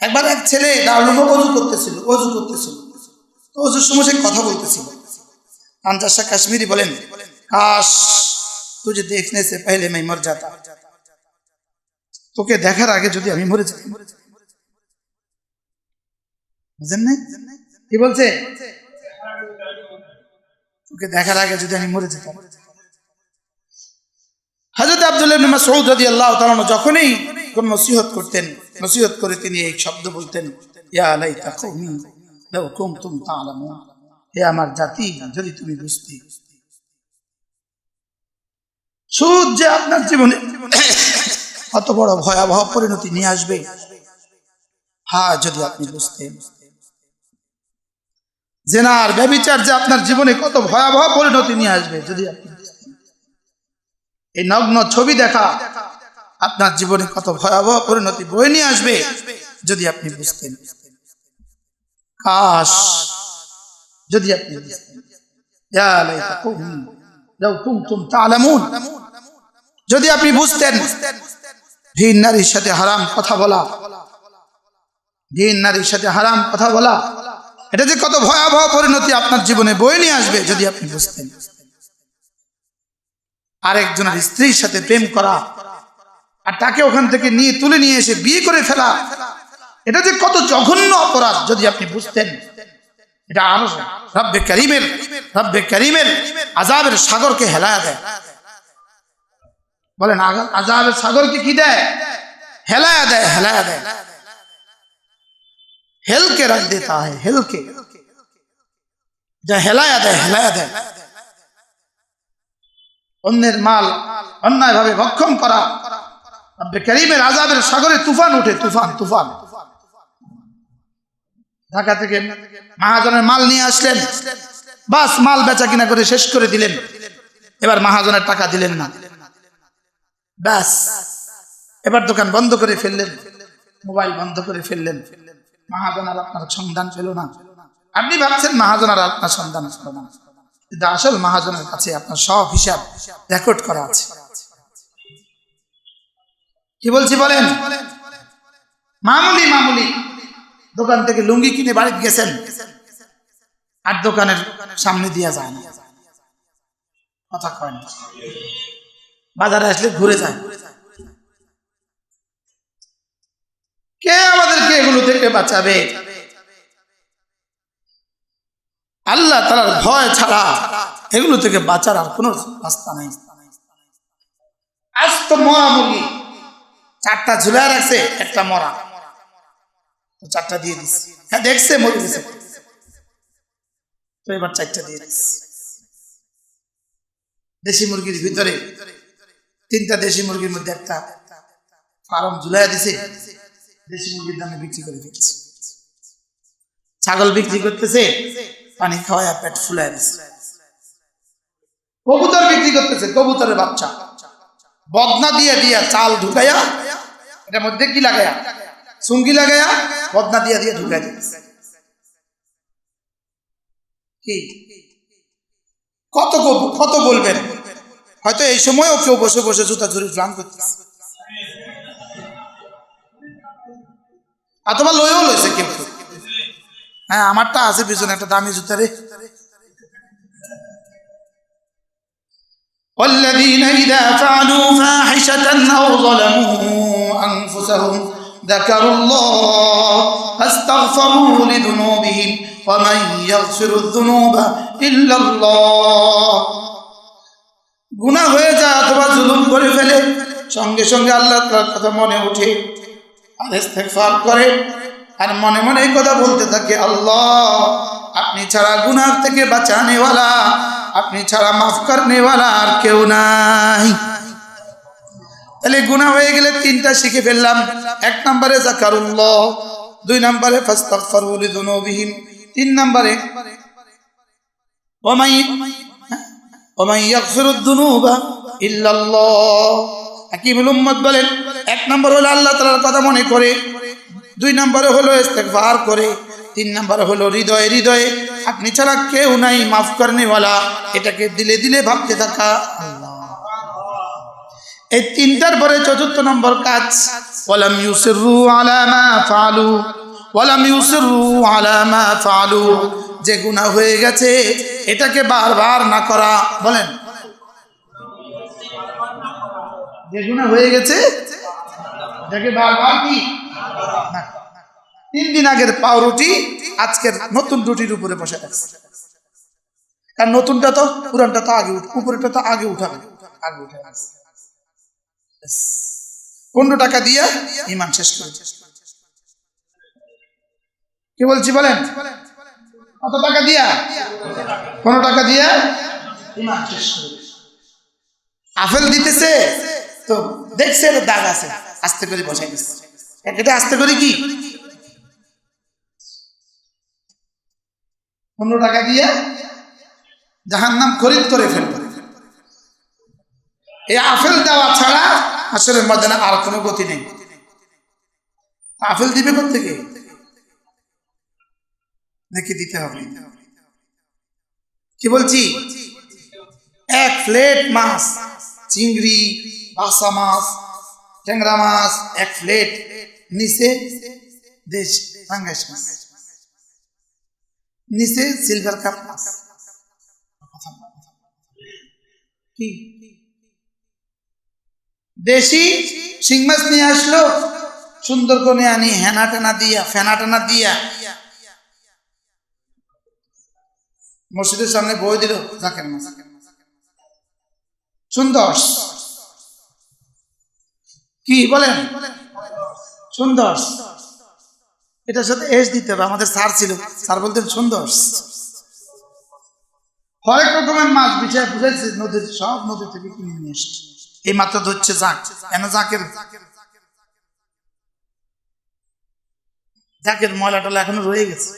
একবার এক ছেলে দারুণ অজু করতেছিল অজু করতেছিল। তো অজুর সময় সে কথা বলতেছিল। আনজার শাহ কাশ্মীরি বলেন, কাশ তুঝে দেখনে সে পহলে मैं মর যাতা তোকে দেখার আগে যদি আমি মরে যেতাম বুঝেন না কি বলছে? তোকে দেখার আগে যদি আমি মরে যেতাম। হজরত আব্দুল্লাহ মাসউদ রাদিয়াল্লাহু তাআলা যখনই কোন নসিহত করতেন, নসিহত করে তিনি এই শব্দ বলতেন হে আমার জাতি, যদি তুমি বুঝতে। সুদ যে আপনার জীবনে কত বড় ভয়াবহ পরিণতি নিয়ে আসবে হ্যাঁ যদি আপনি বুঝতেন। জেনার ব্যবিচার যে আপনার জীবনে কত ভয়াবহ পরিণতি নিয়ে আসবে, যদি আপনি এই নগ্ন ছবি দেখা আপনার জীবনে কত ভয়াবহ পরিণতি বয়ে নিয়ে আসবে যদি আপনি বুঝতেন। কাশ, যদি আপনি যদি আপনি বুঝতেন ভিন নারীর সাথে হারাম কথা বলা ভিন নারীর সাথে হারাম কথা বলা, এটা যে কত ভয়াবহ পরিণতি আপনার জীবনে বয়ে নিয়ে আসবে যদি আপনি বুঝতেন। আরেকজনের স্ত্রীর সাথে প্রেম করা আর তাকে ওখান থেকে নিয়ে, তুলে নিয়ে এসে বিয়ে করে ফেলা। এটা যে কত জঘন্য অপরাধ, যদি আপনি বুঝতেন। এটা আরও রব্বে করিমের রব্বে করিমের আজাবের সাগরকে হেলায়া দেয়। বলেন আজাবের সাগরকে কি দেয়? হেলায়া দেয় হেলায়া দেয়। হেলকে রখ দেতা है হেলকে। যা হেলায়া দেয় হেলায়া দেয়। অন্যের মাল অন্যায় ভাবে ভক্ষণ করা রব্বে করিমের আজাবের সাগরে তুফান উঠে, তুফান তুফান। ঢাকা থেকে মাল নিয়ে আসলেন। বাস, মাল বেচা কিনা করে শেষ করে দিলেন। এবার টাকা দিলেন না। ব্যাস। এবার দোকান বন্ধ করে ফেললেন। মোবাইল বন্ধ করে ফেললেন। মহাজন আর আপনার সন্ধান পেল না। আপনি ভাবছেন মহাজন আর আপনার সন্ধান কিন্তু আসল মহাজনের কাছে আপনার সব হিসাব রেকর্ড করা আছে। কি বলছি বলেন? মামুলি মামুলি। দোকান থেকে লুঙ্গি কিনে বাড়িতে গেছেন। আর দোকানের সামনে দিয়া যায় না। কথা কয় না। বাজারে আসলে ঘুরে যায়। কে আমাদেরকে এগুলো থেকে বাঁচাবে? আল্লাহ তালার ভয় ছাড়া এগুলো থেকে বাঁচার আর কোনো রাস্তা নাই। আজ তো মুরগি চারটা ঝুলায় রাখছে, একটা মরা। চারটা দিয়ে দিচ্ছে হ্যাঁ দেখছে, মরে গেছে। তো এবার চারটা দিয়ে দিচ্ছে দেশি মুরগির ভিতরে, তিনটা দেশি মুরগির মধ্যে একটা ফার্ম ঝুলাইয়া দিছে, দেশি মুরগির দামে বিক্রি করে দিচ্ছে ছাগল বিক্রি করতেছে, পানি খাওয়ায় পেট ফুলাই দিচ্ছে কবুতর বিক্রি করতেছে, কবুতরের বাচ্চা। বদনা দিয়ে, দিয়া চাল ঢুকাইয়া এটার মধ্যে কি লাগাইয়া সুঙ্গি লাগাইয়া বদনা দিয়া দিয়ে ঢুকাই দিচ্ছে কি কত গো- কত বলবেন হয়তো এই সময়ও কেউ বসে বসে জুতা চুরি প্ল্যান করতেছে অথবা লয়েও লইছে কেউ কেউ হ্যাঁ আমারটা আছে পিছনে একটা দামি জুতা রে والذين إذا فعلوا فاحشة أو ظلموا أنفسهم ذكروا الله فاستغفروا لذنوبهم ومن يغفر الذنوب إلا الله গুনাহ হয়ে যায় অথবা জুলুম করে ফেলে সঙ্গে সঙ্গে আল্লাহ তাআলার কথা মনে ওঠে আর ইস্তেগফার করে আর মনে মনে এই কথা বলতে থাকে আল্লাহ আপনি ছাড়া গুনাহ থেকে বাঁচানেওয়ালা আপনি ছাড়া মাফ করনেওয়ালা আর কেউ নাই তাহলে গুনাহ হয়ে গেলে তিনটা শিখে ফেললাম। এক নম্বরে জাকারুল্লাহ দুই নম্বরে ফাস্তাগফিরুলিযুনুবিহিম তিন নম্বরে ওমাই ওমাই ইল্লাল্লাহ। উম্মত বলেন, এক নম্বর হলো আল্লাহ তাআলার কথা মনে করে, দুই নম্বরে হলো ইস্তেগফার করে, তিন নম্বরে হলো হৃদয়ে হৃদয়ে। আপনি ছাড়া কেউ নাই, মাফ করনেওয়ালা এটাকে দিলে দিলে ভাবতে থাকা। এই তিনটার পরে চতুর্থ নম্বর কাজ। ওয়ালাম ইউসিরু আলা মা ফালু। ওয়ালাম ইউসিরু আলা মা ফালু। যে গুনাহ হয়ে গেছে, এটাকে বারবার না করা। বলেন। যে গুনাহ হয়ে গেছে, এটাকে বারবার কি? তিন দিন আগের পাউরুটি আজকের নতুন রুটির উপরে বসে রাখছে নতুনটা তো, পুরানটা তো আগে উঠ উপরেটা তো আগে উঠাবে। আগে উঠে রাখছে। পনেরো টাকা দিয়ে ইমান শেষ করে কি বলছি বলেন? কত টাকা দিয়া? পনেরো টাকা দিয়া ইমান শেষ দিতেছে, তো দেখছে এর দাগ আছে, আস্তে করে বসাই দিচ্ছে এটা আস্তে করে কি? পনেরো টাকা দিয়ে জাহান নাম খরিদ করে ফেলবে। এই আপেল দেওয়া ছাড়া আসলে ময়দানে আর কোনো গতি নেই। আপেল দিবে থেকে নাকি দিতে হবে। কি বলছি? এক প্লেট মাছ, চিংড়ি বাসা মাছ, ট্যাংরা মাছ, এক প্লেট নিচে দেশ মাছ। নিচে সিলভার কাপ মাছ কি? দেশি শিং মাছ নিয়ে আসলো, সুন্দর করে আনি, হেনা টেনা দিয়া, ফেনা টেনা দিয়া। মসজিদের সামনে বই দিল মাছ। সুন্দর। কি বলেন? সুন্দর। এটার সাথে এস দিতে হবে, আমাদের স্যার ছিল। স্যার বলতেন সুন্দর। হরেক রকমের মাছ বিছায় বুঝাইছে, নদীর সব নদী থেকে কিনে নিয়ে এসছে। এই মাত্র ধরছে জাক কেন জাকের জাকের ময়লা টলা এখনো রয়ে গেছে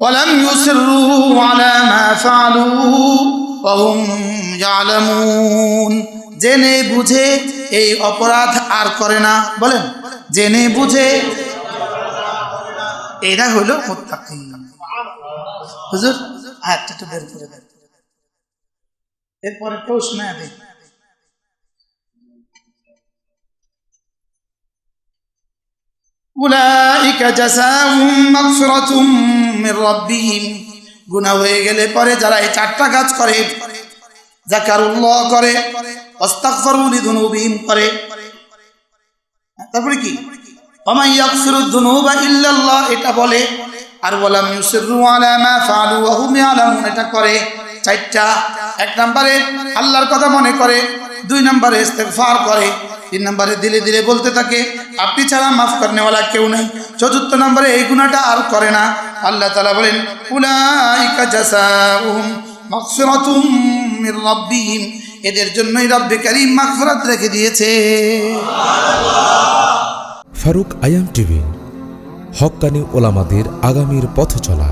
ولم يصروا على ما فعلوا وهم يعلمون জেনে বুঝে এই অপরাধ আর করে না বলেন জেনে বুঝে এরা হলো মুত্তাকি হুজুর হাতটা একটু বের করে দেন এরপরে কেউ শুনে দেয় উলাইকা জাযাউহুম মাগফিরাতুম মির রাব্বিহিম। গুনাহ হয়ে গেলে পরে যারা এই চারটা কাজ করে, যাকারুল্লাহ করে আস্তাগফিরু লিযুনুবিহিম করে। তারপরে কি? ওমাই ইয়াগফিরু যুনুবা ইল্লাল্লাহ, এটা বলে, আর ওয়ালাম ইউসিরু আলা মা ওয়া হুম ইয়ালামুন, এটা করে। চারটা, এক নম্বরে আল্লাহর কথা মনে করে, দুই নম্বরে ইস্তেগফার করে, তিন নম্বরে দিলে দিলে বলতে থাকে, আপনি ছাড়া মাফ করনেওয়ালা কেউ নেই। চতুর্থ নম্বরে এই গুণাটা আর করে না। আল্লাহ তালা বলেন, উলাইকা জাসাউহুম মাগফিরাতুম মির রাব্বিহিম। এদের জন্যই রব্বে কারীম মাগফিরাত রেখে দিয়েছে। ফারুক আয়াম টিভি হক্কানি ওলামাদের আগামীর পথ চলা